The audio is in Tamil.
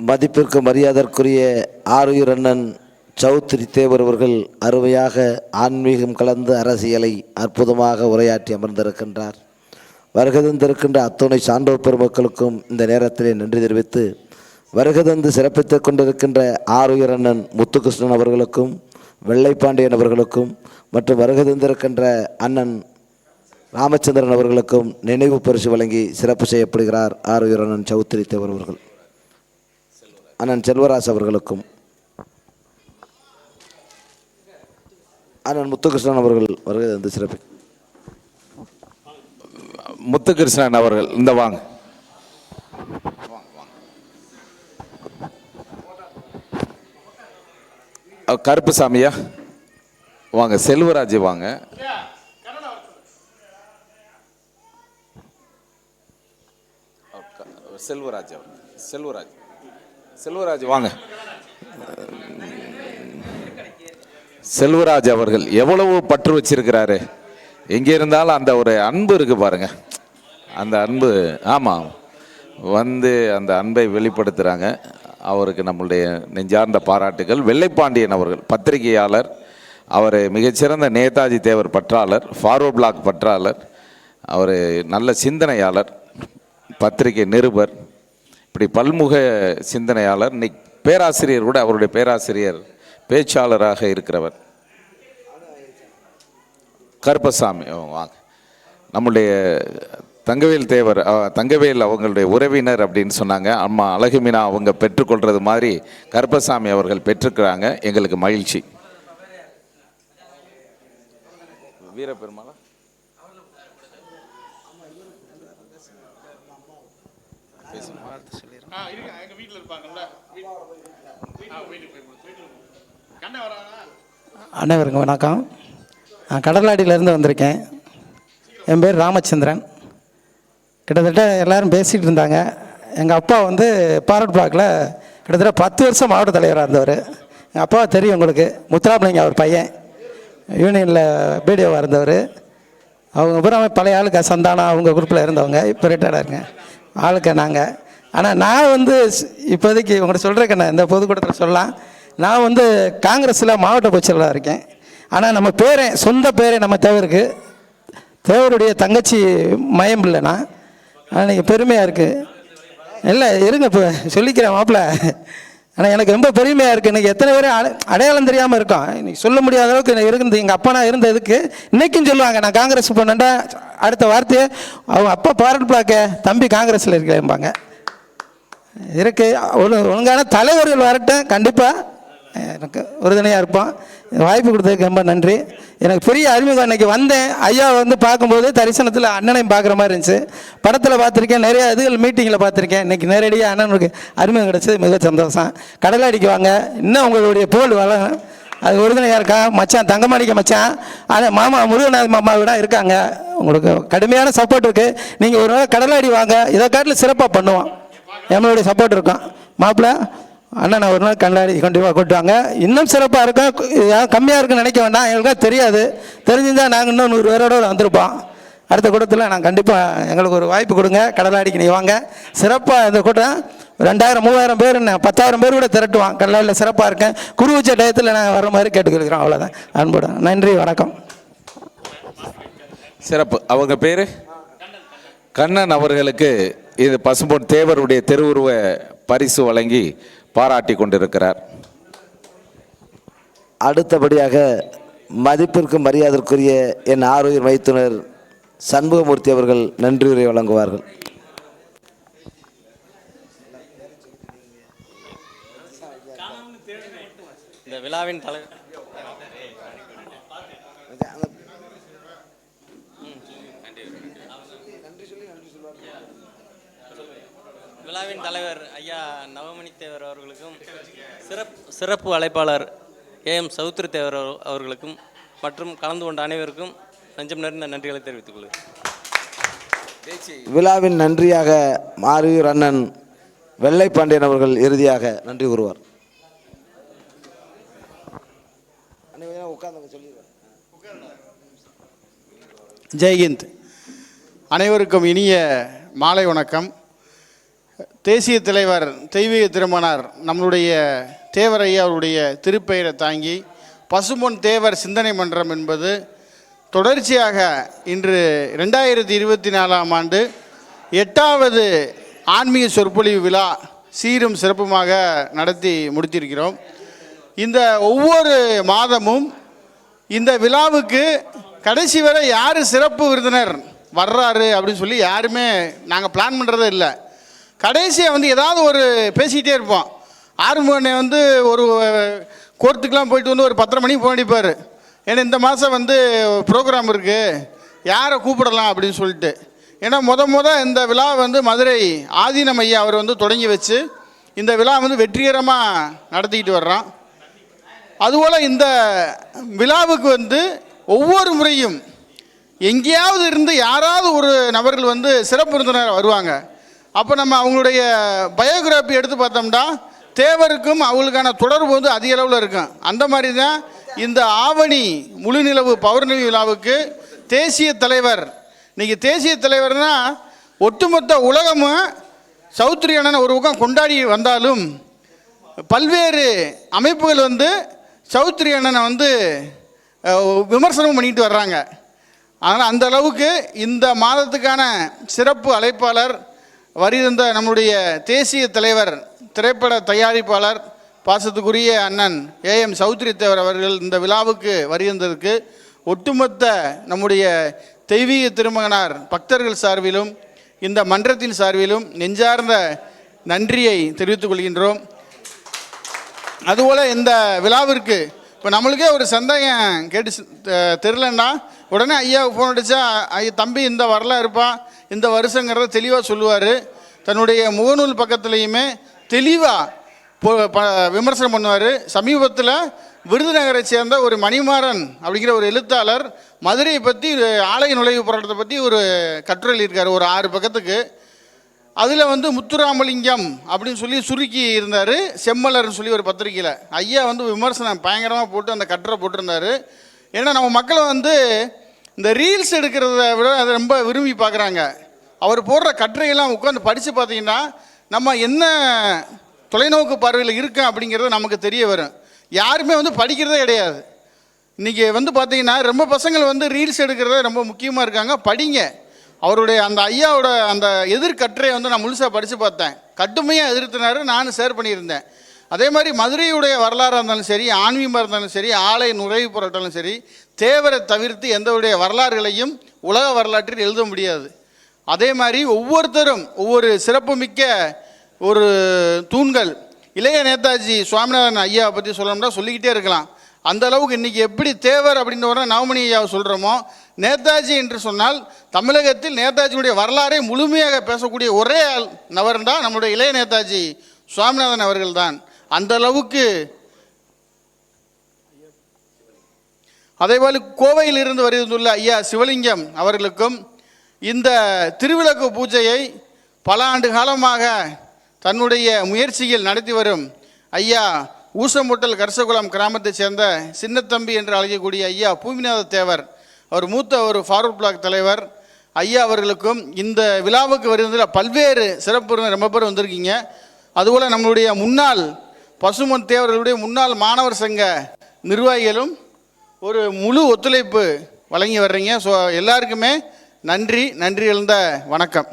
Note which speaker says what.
Speaker 1: மதிப்பிற்கு மரியாதற்குரிய ஆறுயிர் அண்ணன் சௌத்ரி தேவர் அவர்கள் அருமையாக ஆன்மீகம் கலந்து அரசியலை அற்புதமாக உரையாற்றி அமர்ந்திருக்கின்றார். வருகதந்திருக்கின்ற அத்துணை சான்றோர் பெருமக்களுக்கும் இந்த நேரத்திலே நன்றி தெரிவித்து வருகதந்து சிறப்பித்துக் கொண்டிருக்கின்ற ஆறுயிர் அண்ணன் முத்துகிருஷ்ணன் அவர்களுக்கும் வெள்ளைப்பாண்டியன் அவர்களுக்கும் மற்றும் வருகதந்திருக்கின்ற அண்ணன் ராமச்சந்திரன் அவர்களுக்கும் நினைவு பரிசு வழங்கி சிறப்பு செய்யப்படுகிறார் ஆறுயிர் அண்ணன் சௌத்ரி தேவர் அவர்கள். அண்ணன் செல்வராஜ் அவர்களுக்கும் அண்ணன் முத்துகிருஷ்ணன் அவர்கள் வருகை வந்து சிறப்பு
Speaker 2: முத்துகிருஷ்ணன் அவர்கள் இந்த வாங்க. கருப்பு கருப்புசாமியா வாங்க செல்வராஜ் வாங்க. செல்வராஜ் அவர் செல்வராஜ். செல்வராஜ் வாங்க. செல்வராஜ் அவர்கள் எவ்வளவு பற்று வச்சிருக்கிறாரு? எங்கே இருந்தாலும் அந்த ஒரு அன்பு இருக்கு பாருங்க. அந்த அன்பு ஆமாம் வந்து அந்த அன்பை வெளிப்படுத்துகிறாங்க அவருக்கு நம்மளுடைய நெஞ்சார்ந்த பாராட்டுகள். வெள்ளைப்பாண்டியன் அவர்கள் பத்திரிகையாளர் அவர் மிகச்சிறந்த நேதாஜி தேவர் பற்றாளர் ஃபார்வர்ட் பிளாக் பற்றாளர் அவர் நல்ல சிந்தனையாளர் பத்திரிகை நிருபர் இப்படி பல்முக சிந்தனையாளர் இன்னைக்கு பேராசிரியர் கூட அவருடைய பேராசிரியர் பேச்சாளராக இருக்கிறவர். கருப்பசாமி வாங்க. நம்முடைய தங்கவேல் தேவர் தங்கவேல் அவங்களுடைய உறவினர் அப்படின்னு சொன்னாங்க. அம்மா அழகுமினா அவங்க பெற்றுக்கொள்றது மாதிரி கருப்பசாமி அவர்கள் பெற்றுக்கிறாங்க. எங்களுக்கு மகிழ்ச்சி. வீரபெருமாள்
Speaker 3: அனைவருக்கும் வணக்கம். நான் கடலாடியிலேருந்து வந்திருக்கேன். என் பேர் ராமச்சந்திரன். கிட்டத்தட்ட எல்லாரும் பேசிகிட்டு இருந்தாங்க. எங்கள் அப்பா வந்து பாரட் பிளாக்ல கிட்டத்தட்ட பத்து வருஷம் மாவட்ட தலைவராக இருந்தவர். எங்கள் அப்பாவை தெரியும் உங்களுக்கு. முத்துராமலிங்க அவர் பையன். யூனியனில் பிடிஓவாக இருந்தவர். அவங்க பூரா பழைய ஆளுக்க சந்தானம் அவங்க குரூப்பில் இருந்தவங்க. இப்போ ரிட்டையர்டாக இருங்க ஆளுக்க நாங்கள் ஆனால் நான் வந்து இப்போதைக்கு உங்கள்கிட்ட சொல்கிறேன் நான் இந்த பொதுக்கூட்டத்தில் சொல்லலாம். நான் வந்து காங்கிரஸில் மாவட்ட பொதுச்செயலாளராக இருக்கேன். ஆனால் நம்ம பேரை சொந்த பேரை நம்ம தேவருக்கு. தேவருடைய தங்கச்சி மயம் இல்லைண்ணா அன்றைக்கி பெருமையாக இருக்குது இல்லை இருங்க இப்போ சொல்லிக்கிறேன் மாப்பிள்ள. ஆனால் எனக்கு ரொம்ப பெருமையாக இருக்குது இன்றைக்கி எத்தனை பேர் அட அடையாளம் தெரியாமல் இருக்கோம். இன்றைக்கி சொல்ல முடியாத அளவுக்கு எனக்கு இருந்து எங்கள் அப்பா நான் இருந்ததுக்கு இன்றைக்கும் சொல்லுவாங்க நான் காங்கிரஸ் போனேன்டா அடுத்த வார்த்தையை அவங்க அப்பா பாரட் பிளாக்க தம்பி காங்கிரஸில் இருக்கிறேன்பாங்க இருக்கு. ஒழுங்கான தலைவர்கள் வரட்டும் கண்டிப்பாக எனக்கு உறுதுணையாக இருப்பான். வாய்ப்பு கொடுத்ததுக்கு ரொம்ப நன்றி. எனக்கு பெரிய அறிமுகம் இன்னைக்கு வந்தேன். ஐயா வந்து பார்க்கும்போது தரிசனத்தில் அண்ணனையும் பார்க்குற மாதிரி இருந்துச்சு. படத்தில் பார்த்துருக்கேன். நிறைய இதுகள் மீட்டிங்கில் பார்த்துருக்கேன். இன்னைக்கு நேரடியாக அண்ணனுக்கு அறிமுகம் கிடச்சது மிக சந்தோஷம். கடலாடிக்கு வாங்க இன்னும் உங்களுடைய புகழ் வளரும். அது உறுதுணையாக இருக்கா மச்சான் தங்கமாணிக்க மச்சான். ஆனால் மாமா முருகநாத் மாமா விட இருக்காங்க. உங்களுக்கு கடுமையான சப்போர்ட் இருக்குது நீங்கள் ஒரு நாள் கடலாடி வாங்க. இதை காட்டில் சிறப்பாக பண்ணுவோம் நம்மளுடைய சப்போர்ட் இருக்கும். மாப்பிள்ள அண்ணன் நான் ஒரு நாள் கண்ணாடி கண்டிப்பாக கொட்டுவாங்க இன்னும் சிறப்பாக இருக்கும் கம்மியாக இருக்குன்னு நினைக்க வேண்டாம். எங்களுக்கு தெரியாது. தெரிஞ்சிருந்தால் நாங்கள் இன்னும் நூறு பேரோட வந்திருப்போம். அடுத்த கூட்டத்தில் நான் கண்டிப்பாக எங்களுக்கு ஒரு வாய்ப்பு கொடுங்க. கடலாடிக்கு நீ வாங்க. சிறப்பாக இந்த கூட்டம் ரெண்டாயிரம் மூவாயிரம் பேர் என்ன? பத்தாயிரம் பேர் கூட திரட்டுவான். கடலாடியில் சிறப்பாக இருக்கேன். குரு உச்ச டயத்தில் நான் வர மாதிரி கேட்டுக்கிறோம் அவ்வளோதான் அன்புடன். நன்றி வணக்கம்.
Speaker 2: சிறப்பு. அவங்க பேரு? கண்ணன் அவர்களுக்கு இது பசும்பொன் தேவருடைய திருவுருவ பரிசு வழங்கி பாராட்டி கொண்டிருக்கிறார்.
Speaker 1: அடுத்தபடியாக மதிப்பிற்கு மரியாதற்குரிய என் ஆருயிர் மைத்துனர் சண்முகமூர்த்தி அவர்கள் நன்றியுரை வழங்குவார்கள்.
Speaker 4: இந்த விழாவின் தலைவர் விழாவின் தலைவர் ஐயா நவமணி தேவர் அவர்களுக்கும் சிறப்பு சிறப்பு அழைப்பாளர் ஏ எம் சௌத்ரி தேவர் அவர்களுக்கும் மற்றும் கலந்து கொண்ட அனைவருக்கும் நஞ்சம் நிறைந்த நன்றிகளை தெரிவித்துக் கொள்கிறேன்.
Speaker 1: விழாவின் நன்றியாக மாறு அண்ணன் வெள்ளைப்பாண்டியன் அவர்கள் இறுதியாக நன்றி கூறுவார். உட்காந்து
Speaker 5: ஜெய்ஹிந்த் அனைவருக்கும் இனிய மாலை வணக்கம். தேசிய தலைவர் தெய்வீக திருமணார் நம்மளுடைய தேவர் அவருடைய திருப்பெயரை தாங்கி பசுமொன் தேவர் சிந்தனை மன்றம் என்பது தொடர்ச்சியாக இன்று ரெண்டாயிரத்தி இருபத்தி நாலாம் ஆண்டு எட்டாவது ஆன்மீக சொற்பொழிவு விழா சீரும் சிறப்புமாக நடத்தி முடித்திருக்கிறோம். இந்த ஒவ்வொரு மாதமும் இந்த விழாவுக்கு கடைசி வரை யார் சிறப்பு விருந்தினர் வர்றாரு அப்படின்னு சொல்லி யாருமே நாங்கள் பிளான் பண்ணுறதே இல்லை. கடைசியாக வந்து ஏதாவது ஒரு பேசிக்கிட்டே இருப்போம். ஆறுமுகனை வந்து ஒரு கோர்ட்டுக்கெலாம் போயிட்டு வந்து ஒரு பத்தரை மணிக்கு போக வேண்டிப்பார். ஏன்னா இந்த மாதம் வந்து ப்ரோக்ராம் இருக்குது யாரை கூப்பிடலாம் அப்படின்னு சொல்லிட்டு. ஏன்னா முத முத இந்த விழா வந்து மதுரை ஆதீனம் ஐயா அவர் வந்து தொடங்கி வச்சு இந்த விழா வந்து வெற்றிகரமாக நடத்திக்கிட்டு வர்றான். அதுபோல் இந்த விழாவுக்கு வந்து ஒவ்வொரு முறையும் எங்கேயாவது இருந்து யாராவது ஒரு நபர்கள் வந்து சிறப்பு விருந்தினர் வருவாங்க. அப்போ நம்ம அவங்களுடைய பயோகிராஃபி எடுத்து பார்த்தோம்னா தேவருக்கும் அவங்களுக்கான தொடர்பு வந்து அதிக அளவில் இருக்கும் அந்த மாதிரி தான் இந்த ஆவணி முழுநிலவு பௌர்ணமி விழாவுக்கு தேசிய தலைவர். இன்றைக்கி தேசிய தலைவர்னால் ஒட்டுமொத்த உலகமும் சௌத்ரி ஒரு பக்கம் கொண்டாடி வந்தாலும் பல்வேறு அமைப்புகள் வந்து சௌத்ரி அண்ணனை வந்து விமர்சனம் பண்ணிட்டு வர்றாங்க. ஆனால் அந்த அளவுக்கு இந்த மாதத்துக்கான சிறப்பு அழைப்பாளர் வரிதந்த நம்முடைய தேசிய தலைவர் திரைப்பட தயாரிப்பாளர் பாசத்துக்குரிய அண்ணன் ஏஎம் சௌத்ரி தேவர் அவர்கள் இந்த விழாவுக்கு வருகின்றதற்கு ஒட்டுமொத்த நம்முடைய தெய்வீக திருமகனார் பக்தர்கள் சார்பிலும் இந்த மன்றத்தின் சார்பிலும் நெஞ்சார்ந்த நன்றியை தெரிவித்துக் கொள்கின்றோம். அதுபோல் இந்த விழாவிற்கு இப்போ நம்மளுக்கே ஒரு சந்தேகம் கேட்டு தெரிலன்னா உடனே ஐயாவுக்கு ஃபோன் அடித்தா ஐயா தம்பி இந்த வரல இருப்பா. இந்த வருஷங்கிறத தெளிவாக சொல்லுவார். தன்னுடைய முகநூல் பக்கத்துலேயுமே தெளிவாக விமர்சனம் பண்ணுவார். சமீபத்தில் விருதுநகரை சேர்ந்த ஒரு மணிமாறன் அப்படிங்கிற ஒரு எழுத்தாளர் மதுரையை பற்றி ஆலய நுழைவு போராட்டத்தை பற்றி ஒரு கட்டுரை எழுதியிருக்காரு ஒரு ஆறு பக்கத்துக்கு. அதில் வந்து முத்துராமலிங்கம் அப்படின்னு சொல்லி சுருக்கி இருந்தார். செம்மலர்னு சொல்லி ஒரு பத்திரிக்கையில் ஐயா வந்து விமர்சனம் பயங்கரமாக போட்டு அந்த கட்டுரை போட்டிருந்தாரு. ஏன்னா நம்ம மக்களை வந்து இந்த ரீல்ஸ் எடுக்கிறத விட அதை ரொம்ப விரும்பி பார்க்குறாங்க. அவர் போடுற கட்டுரையெல்லாம் உட்காந்து படித்து பார்த்தீங்கன்னா நம்ம என்ன தொலைநோக்கு பார்வையில் இருக்கோம் அப்படிங்கிறது நமக்கு தெரிய வரும். யாருமே வந்து படிக்கிறதே கிடையாது. இன்றைக்கி வந்து பார்த்தீங்கன்னா ரொம்ப பசங்கள் வந்து ரீல்ஸ் எடுக்கிறத ரொம்ப முக்கியமாக இருக்காங்க. படிங்க. அவருடைய அந்த ஐயாவோட அந்த எதிர்கட்டுரையை வந்து நான் முழுசாக படித்து பார்த்தேன். கடுமையாக எதிர்த்தினாரு நானும் ஷேர் பண்ணியிருந்தேன். அதே மாதிரி மதுரையுடைய வரலாறாக இருந்தாலும் சரி ஆன்மீகமாக இருந்தாலும் சரி ஆலை நுழைவு போராட்டாலும் சரி தேவரை தவிர்த்து எந்தவுடைய வரலாறுகளையும் உலக வரலாற்றில் எழுத முடியாது. அதே மாதிரி ஒவ்வொருத்தரும் ஒவ்வொரு சிறப்புமிக்க ஒரு தூண்கள் இளைய நேதாஜி சுவாமிநாதன் ஐயாவை பற்றி சொல்லணும்னா சொல்லிக்கிட்டே இருக்கலாம். அந்த அளவுக்கு இன்றைக்கி எப்படி தேவர் அப்படின்ற நவமணி ஐயாவை சொல்கிறோமோ நேதாஜி என்று சொன்னால் தமிழகத்தில் நேதாஜியுடைய வரலாறை முழுமையாக பேசக்கூடிய ஒரே ஆள் நபர் தான் நம்முடைய இளைய நேதாஜி சுவாமிநாதன் அவர்கள் தான் அந்த அளவுக்கு அதேபோல் கோவையில் இருந்து வருந்துள்ள ஐயா சிவலிங்கம் அவர்களுக்கும் இந்த திருவிளக்கு பூஜையை பல ஆண்டு காலமாக தன்னுடைய முயற்சியில் நடத்தி வரும் ஐயா ஊசமுட்டல் கரசகுளம் கிராமத்தைச் சேர்ந்த சின்னத்தம்பி என்று அழைக்கக்கூடிய ஐயா பூமிநாத தேவர் அவர் மூத்த ஒரு ஃபார்வர்ட் பிளாக் தலைவர். ஐயா அவர்களுக்கும் இந்த விழாவுக்கு வருவதில் பல்வேறு சிறப்பு ரொம்ப பேர் வந்திருக்கீங்க. அதுபோல் நம்மளுடைய முன்னாள் பசுமன் தேவர்களுடைய முன்னாள் மாணவர் சங்க நிர்வாகிகளும் ஒரு முழு ஒத்துழைப்பு வழங்கி வர்றீங்க. ஸோ எல்லாருக்குமே நன்றி நன்றி எழுந்த வணக்கம்.